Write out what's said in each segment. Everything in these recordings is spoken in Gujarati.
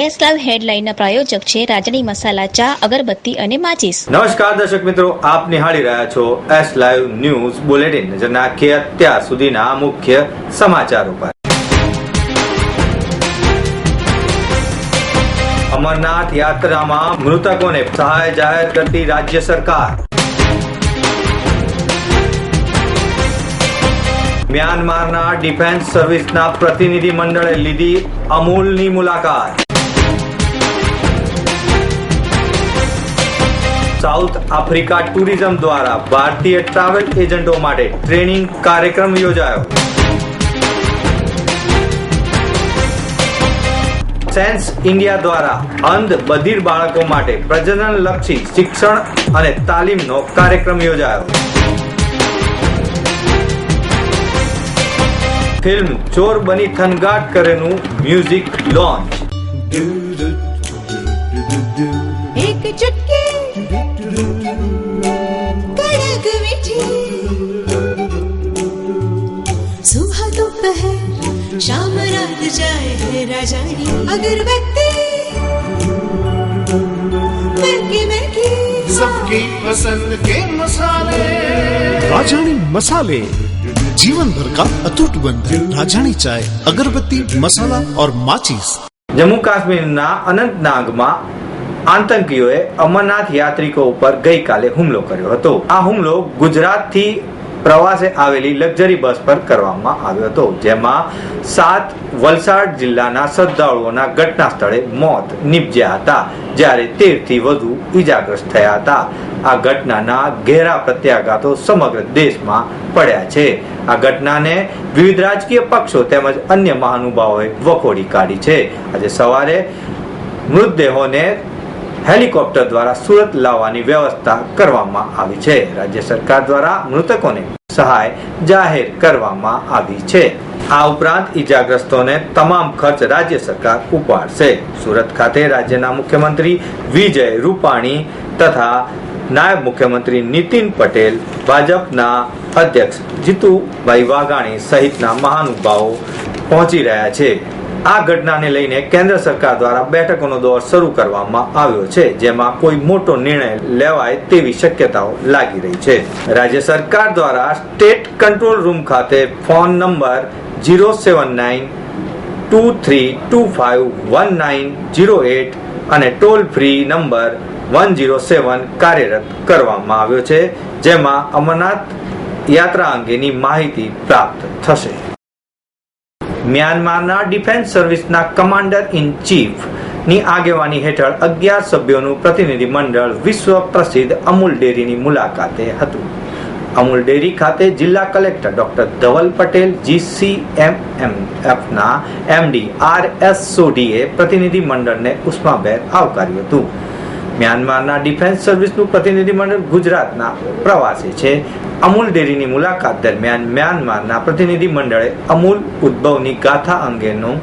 એસ લાઈવ હેડલાઇનના પ્રાયોજક છે રાજની મસાલા ચા, અગરબત્તી અને માચીસ. નમસ્કાર દર્શક મિત્રો, આપ નિહાળી રહ્યા છો એસ લાઈવ ન્યૂઝ બુલેટિન નજર નાખીએ અત્યાર સુધીના મુખ્ય સમાચારો પર અમરનાથ યાત્રામાં મૃતકોને સહાય જાહેર કરતી રાજ્ય સરકાર. મ્યાનમારના ડિફેન્સ સર્વિસના પ્રતિનિધિ મંડળે લીધી અમૂલની મુલાકાત. સાઉથ આફ્રિકા ટુરિઝમ દ્વારા ભારતીય ટ્રાવેલ એજન્ટો માટે ટ્રેનિંગ કાર્યક્રમ યોજાયો. સેન્સ ઇન્ડિયા દ્વારા અંધ બધિર બાળકો માટે પ્રજનનલક્ષી શિક્ષણ અને તાલીમનો કાર્યક્રમ યોજાયો. Film Chor Bani થનગાટ કરેનું music launch. એક ચટકી. कड़क मीठी सुबह दोपहर शाम रात जाए है राजानी अगरबत्ती महकी महकी सबकी पसंद के मसाले राजानी मसाले जीवन भर का अटूट बंधन राजानी चाय अगरबत्ती मसाला और माचिस જમ્મુ કાશ્મીરના અનંતનાગમાં આતંકીઓએ અમરનાથ યાત્રિકો ઉપર ગઈકાલે હુમલો કર્યો હતો. આ હુમલો ગુજરાતથી પ્રવાસે આવેલી લક્ઝરી બસ પર કરવામાં આવ્યો હતો, જેમાં સાત વલસાડ જિલ્લાના શ્રદ્ધાળુઓના ઘટના સ્થળે મોત નિપજ્યા હતા, જ્યારે તેરથી વધુ ઈજાગ્રસ્ત થયા હતા. આ ઘટનાના ઘેરા પ્રત્યાઘાતો સમગ્ર દેશમાં પડ્યા છે. આ ઘટનાને વિવિધ રાજકીય પક્ષો તેમજ અન્ય મહાનુભાવોએ વખોડી કાઢી છે. આજે સવારે મૃતદેહોને હેલિકોપ્ટર દ્વારા સુરત લાવવાની વ્યવસ્થા કરવામાં આવી છે. રાજ્ય સરકાર દ્વારા મૃતકોને સહાય જાહેર કરવામાં આવી છે. આ ઉપરાંત ઈજાગ્રસ્તોને તમામ ખર્ચ રાજ્ય સરકાર ઉપાડશે. સુરત ખાતે રાજ્યના મુખ્યમંત્રી વિજય રૂપાણી તથા નાયબ મુખ્યમંત્રી નીતિન પટેલ, ભાજપના અધ્યક્ષ જીતુભાઈ વાઘાણી સહિતના મહાનુભાવો પહોંચી રહ્યા છે. આ ઘટનાને લઈને કેન્દ્ર સરકાર દ્વારા બેઠકોનો દોર શરૂ કરવામાં આવ્યો છે, જેમાં કોઈ મોટો નિર્ણય લેવાય તેવી શક્યતાઓ લાગી રહી છે. રાજ્ય સરકાર દ્વારા સ્ટેટ કંટ્રોલ રૂમ ખાતે phone number zero seven nine two three two five one nine zero eight અને toll free number one zero seven કાર્યરત કરવામાં આવ્યો છે, જેમાં અમરનાથ યાત્રા અંગેની માહિતી પ્રાપ્ત થશે. મ્યાનમારના ડિફેન્સ સર્વિસના કમાન્ડર ઇન ચીફની આગેવાની હેઠળ અગિયાર સભ્યોનું પ્રતિનિધિ મંડળ વિશ્વ પ્રસિદ્ધ અમૂલ ડેરીની મુલાકાતે હતું. અમૂલ ડેરી ખાતે જિલ્લા કલેક્ટર ડોક્ટર ધવલ પટેલ જીસીએમએમએફના એમડી આર એસ સોઢીએ પ્રતિનિધિ મંડળને ઉષ્માભેર આવકાર્યું હતું. મ્યાનમારના ડિફેન્સ સર્વિસનું પ્રતિનિધિમંડળ ગુજરાતના પ્રવાસે છે. અમૂલ ડેરીની મુલાકાત દરમિયાન મ્યાનમારના પ્રતિનિધિમંડળે અમૂલ ઉદ્ભવની ગાથા અંગેનું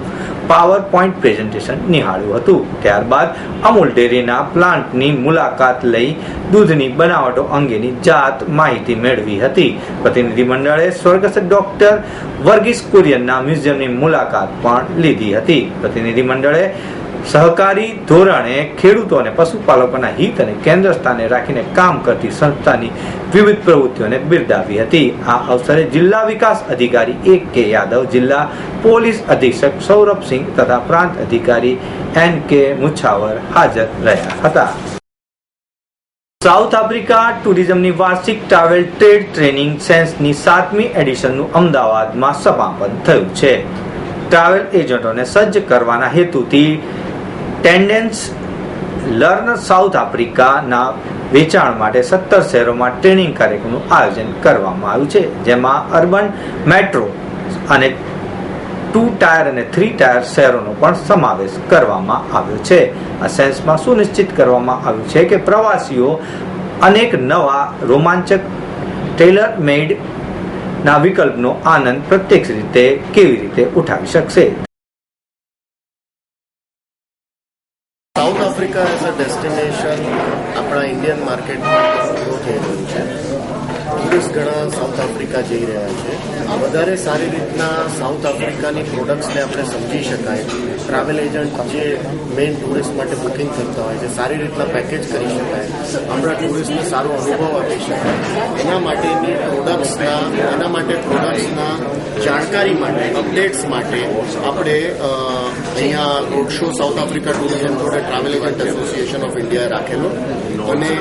પાવર પોઈન્ટ પ્રેઝન્ટેશન નિહાળ્યું હતું. ત્યારબાદ અમૂલ ડેરીના પ્લાન્ટની મુલાકાત લઈ દૂધની બનાવટો અંગેની જાત માહિતી મેળવી હતી. પ્રતિનિધિમંડળે સ્વર્ગસ્થ ડોક્ટર વર્ગીસ કુરિયનના મ્યુઝિયમની મુલાકાત પણ લીધી હતી. પ્રતિનિધિ મંડળે સહકારી ધોરણે ખેડૂતો અને પશુપાલકોના હિત અને કેન્દ્ર સ્થાને રાખીને કામ કરતી સંસ્થાની વિવિધ પ્રવૃત્તિઓને બિરદાવી હતી. આ અવસરે જિલ્લા વિકાસ અધિકારી એ કે યાદવ, જિલ્લા પોલીસ અધિક્ષક સૌરભસિંહ તથા પ્રાંત અધિકારી એન કે મુછાવર હાજર રહ્યા હતા. સાઉથ આફ્રિકા ટુરિઝમની વાર્ષિક ટ્રાવેલ ટ્રેડ ટ્રેનિંગ સેન્સની સાતમી એડિશનનું અમદાવાદમાં સમાપન થયું છે. ટ્રાવેલ એજન્ટોને સજ્જ કરવાના હેતુથી ટેન્ડન્સ લર્ન સાઉથ આફ્રિકાના વેચાણ માટે સત્તર શહેરોમાં ટ્રેનિંગ કાર્યક્રમનું આયોજન કરવામાં આવ્યું છે, જેમાં અર્બન મેટ્રો અને ટુ ટાયર અને થ્રી ટાયર શહેરોનો પણ સમાવેશ કરવામાં આવ્યો છે. આ સેન્સમાં સુનિશ્ચિત કરવામાં આવ્યું છે કે પ્રવાસીઓ અનેક નવા રોમાંચક ટેલર મેડ ના વિકલ્પનો આનંદ પ્રત્યક્ષ રીતે કેવી રીતે ઉઠાવી શકશે. South Africa as a destination આપણા ઇન્ડિયન માર્કેટમાં ગ્રો થઈ રહ્યું છે. ટુરિસ્ટ ઘણા સાઉથ આફ્રિકા જઈ રહ્યા છે. વધારે સારી રીતના સાઉથ આફ્રિકાની પ્રોડક્ટ્સને આપણે સમજી શકાય. ટ્રાવેલ એજન્ટ જે મેઇન ટુરિસ્ટ માટે બુકિંગ કરતા હોય છે, સારી રીતના પેકેજ કરી શકાય. આપણા ટુરિસ્ટને સારો અનુભવ આપી શકાય. એના માટેની પ્રોડક્ટ્સના એના માટે પ્રોડક્ટ્સના જાણકારી માટે અપડેટ્સ માટે આપણે અહીંયા road show south Africa tourism જોડે ટ્રાવેલ એજન્ટ એસોસિએશન ઓફ ઇન્ડિયાએ રાખેલો. અને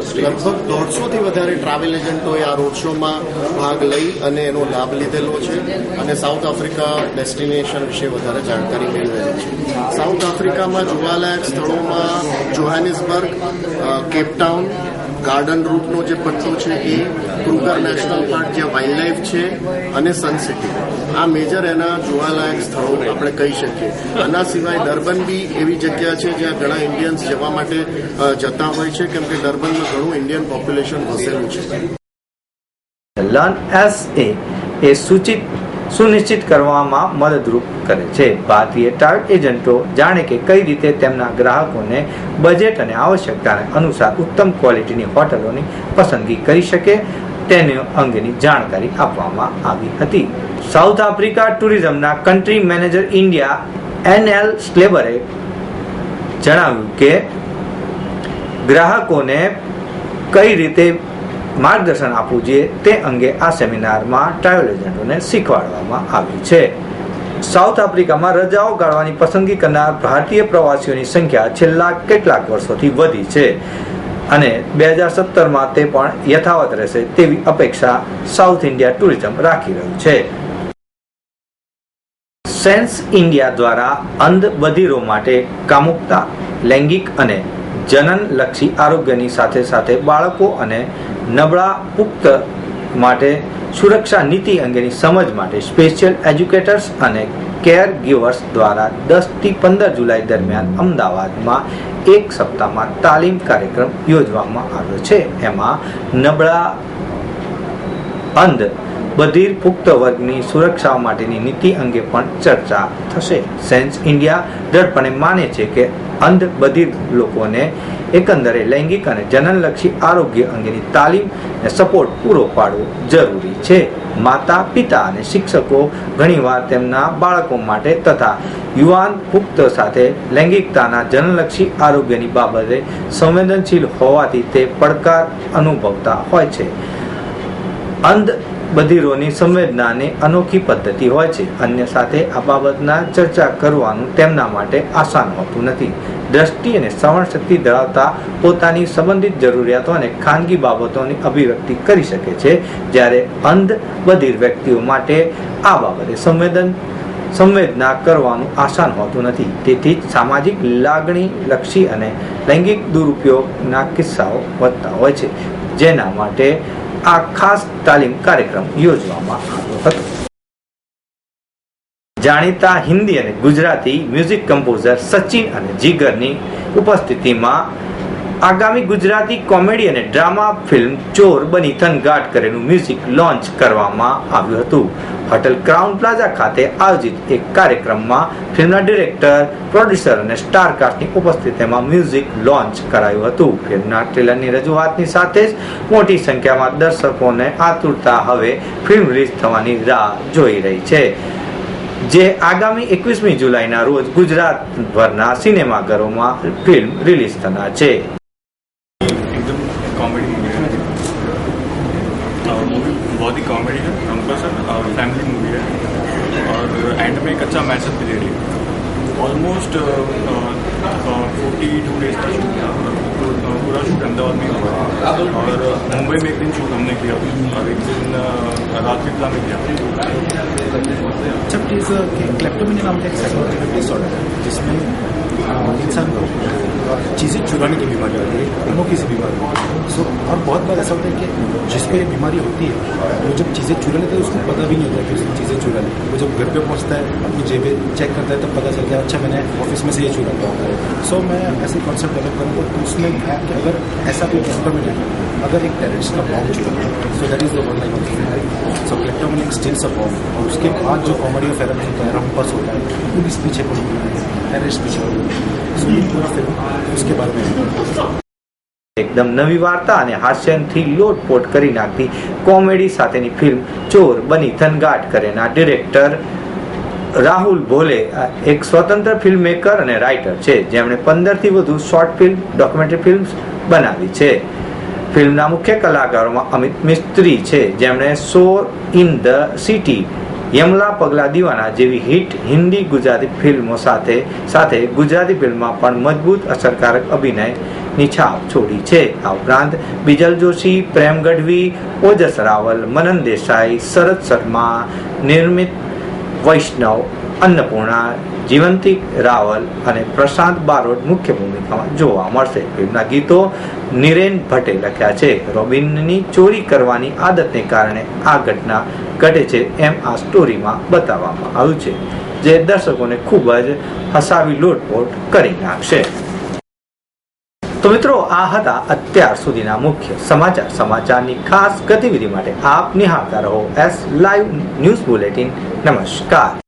લગભગ દોઢસોથી વધારે ટ્રાવેલ એજન્ટોએ આ રોડ શોમાં ભાગ લઈ અને એનો લાભ લીધેલો છે અને સાઉથ આફ્રિકા ડેસ્ટિનેશન વિશે વધારે જાણકારી મેળવેલી છે. સાઉથ આફ્રિકામાં જોવાલાયક સ્થળોમાં જોહાનિસબર્ગ કેપટાઉન ગાર્ડન રૂટનો જે પટ્ટો છે એ ક્રુગર નેશનલ પાર્ક જ્યાં વાઇલ્ડ લાઈફ છે અને સનસિટી આ મેજર એના જોવાલાયક સ્થળો આપણે કહી શકીએ. આના સિવાય ડર્બન બી એવી જગ્યા છે જ્યાં ઘણા ઇન્ડિયન્સ જવા માટે જતા હોય છે, કેમ કે ડર્બનમાં ઘણું ઇન્ડિયન પોપ્યુલેશન વસેલું છે. લર્ન એસ એ સૂચિત સુનિશ્ચિત કરવામાં મદદરૂપ કરે છે. ભારતીય ટ્રાવેલ એજન્ટો જાણે કે કઈ રીતે તેમના ગ્રાહકોને બજેટ અને આવશ્યકતાને અનુસાર ઉત્તમ ક્વોલિટીની હોટલોની પસંદગી કરી શકે તેને અંગેની જાણકારી આપવામાં આવી હતી. South Africa ટુરિઝમના country manager India N L સ્લેબરે જણાવ્યું કે ગ્રાહકોને કઈ રીતે માર્ગદર્શન આપવું જોઈએ તે અંગે આ સેમિનારમાં ટ્રાવેલ એજન્ટોને શીખવાડવામાં આવ્યું છે. સાઉથ આફ્રિકામાં રજાઓ ગાળવાની પસંદગી કરનાર ભારતીય પ્રવાસીઓની સંખ્યા છેલ્લા કેટલાક વર્ષોથી વધી છે અને બે હજાર સત્તરમાં તે પણ યથાવત રહેશે તેવી અપેક્ષા સાઉથ ઇન્ડિયા ટુરિઝમ રાખી રહ્યું છે. સેન્સ ઇન્ડિયા દ્વારા અંધ બધિરો માટે કામુકતા, લૈંગિક અને જનનલક્ષી આરોગ્યની સાથે સાથે બાળકો અને નબળા પુખ્ત માટે સુરક્ષા નીતિ અંગેની સમજ માટે સ્પેશિયલ એજ્યુકેટર્સ અને કેર ગીવર્સ દ્વારા દસથી પંદર જુલાઈ દરમિયાન અમદાવાદમાં એક સપ્તાહમાં તાલીમ કાર્યક્રમ યોજવામાં આવ્યો છે. એમાં નબળા અંધ બધિર પુખ્ત વર્ગની સુરક્ષા માટેની નીતિ અંગે પણ ચર્ચા થશે. સેન્સ ઇન્ડિયા દ્રઢપણે માને છે કે અંધ બધિર લોકોને એકંદરે લૈંગિક અને જનનલક્ષી આરોગ્ય અંગેની તાલીમ અને સપોર્ટ પૂરો પાડવો જરૂરી છે. માતા, પિતા અને શિક્ષકો ઘણીવાર તેમના બાળકો માટે તથા યુવાન પુખ્ત સાથે લૈંગિકતાના જનનલક્ષી આરોગ્યની બાબતે સંવેદનશીલ હોવાથી તે પડકાર અનુભવતા હોય છે. અંધ બધિરોની સંવેદનાની અનોખી પદ્ધતિ હોય છે. અન્ય સાથે આ બાબતના ચર્ચા કરવાનું તેમના માટે આસાન હોતું નથી. દ્રષ્ટિ અને શ્રવણ શક્તિ ધરાવતા પોતાની સંબંધિત જરૂરિયાતો અને ખાનગી બાબતોની અભિવ્યક્તિ કરી શકે છે. જ્યારે અંધ બધિર વ્યક્તિઓ માટે આ બાબતે સંવેદન, સંવેદના કરવાનું આસાન હોતું નથી. તેથી જ સામાજિક લાગણી લક્ષી અને લૈંગિક દુરુપયોગના કિસ્સાઓ વધતા હોય છે. જેના માટે આ ખાસ તાલીમ કાર્યક્રમ યોજવામાં આવ્યો હતો. જાણીતા હિન્દી અને ગુજરાતી મ્યુઝિક કમ્પોઝર સચિન અને જીગરની ઉપસ્થિતિમાં આગામી ગુજરાતી કોમેડી અને ડ્રામા ફિલ્મ ચોર બની થનગાટ કરેલું મ્યુઝિક લોન્ચ કરવામાં આવ્યું હતું. હોટેલ ક્રાઉન પ્લાઝા ખાતે આયોજિત એક કાર્યક્રમમાં ફિલ્મના ડિરેક્ટર, પ્રોડ્યુસર અને સ્ટાર કાસ્ટની ઉપસ્થિતિમાં મ્યુઝિક લોન્ચ કરાયું હતું. ફિલ્મના ટ્રેલરની રજૂઆતની સાથે જ મોટી સંખ્યામાં દર્શકોને આતુરતા હવે ફિલ્મ રિલીઝ થવાની રાહ જોઈ રહી છે. જે આગામી એકવીસમી જુલાઈના રોજ ગુજરાતભરના સિનેમાઘરોમાં ફિલ્મ રિલીઝ થનાર છે. और मुंबई में एक दिन शूट हमने किया और एक दिन अ, राजपीपला में किया जब इज क्लेप्टोमिनी नाम का एक साइकोलॉजिकल डिसऑर्डर है जिसमें अ, इंसान को चीज़ें चुराने की बीमारी होती है अनोखी सी बीमारी सो और बहुत बार ऐसा होता है कि जिसको ये बीमारी होती है वो जब चीज़ें चुरा लेता है उसको पता भी नहीं होता कि उसने चीज़ें चुरा ली वो जब घर पे पहुँचता है अपनी जेबें चेक करता है तब पता चलता है अच्छा मैंने ऑफ़िस में से ये चुरा लिया सो मैं ऐसे कॉन्सेप्ट डेवलप करूँगा तो उसमें है कि अगर ऐसा कोई क्लेप्टोमिनी अगर एक टेररिस्ट का बॉम्ब चुरा so that is the one of so kleptomaniac steals a bomb और उसके बाद जो कॉमेडी ऑफ़ एरर होता है रंपस होता है पड़ी है पीछे पड़ी है उसके बारे में है એકદમ નવી વાર્તા અને હાસ્યથી લોટપોટ કરી નાખતી કોમેડી સાથેની ફિલ્મ ચોર બની થનગાટ કરેના ડિરેક્ટર રાહુલ ભોલે અ, એક સ્વતંત્ર ફિલ્મ મેકર અને રાઇટર છે જેમણે પંદરથી વધુ શોર્ટ ફિલ્મ ડોક્યુમેન્ટરી ફિલ્મ્સ બનાવી છે ફિલ્મના મુખ્ય કલાકારોમાં અમિત મિસ્ત્રી છે જેમણે Shor in the city Yamla Pagla Deewana જેવી હિટ હિન્દી ગુજરાતી ફિલ્મો સાથે સાથે ગુજરાતી ફિલ્મમાં પણ મજબૂત અસરકારક અભિનયની છાપ છોડી છે. આ ઉપરાંત બિજલ જોશી, પ્રેમ ગઢવી, ઓજસ રાવલ, મનન દેસાઈ, શરદ શર્મા, નિર્મિત વૈષ્ણવ અન્નપૂર્ણા, જીવંતી રાવલ અને પ્રશાંત બારોટ મુખ્ય ભૂમિકામાં જોવા મળશે. ફિલ્મના ગીતો નિરેન ભટ્ટે લખ્યા છે. રોબિનની ચોરી કરવાની આદતને કારણે આ ઘટના ઘટે છે એમ આ સ્ટોરીમાં બતાવવામાં આવ્યું છે, જે દર્શકોને ખૂબ જ હસાવી લોટપોટ કરી નાખશે. તો મિત્રો, આ હતા અત્યાર સુધીના મુખ્ય સમાચાર. સમાચારની ખાસ ગતિવિધિ માટે આપ નિહાળતા રહો એસ લાઈવ ન્યૂઝ બુલેટિન. નમસ્કાર.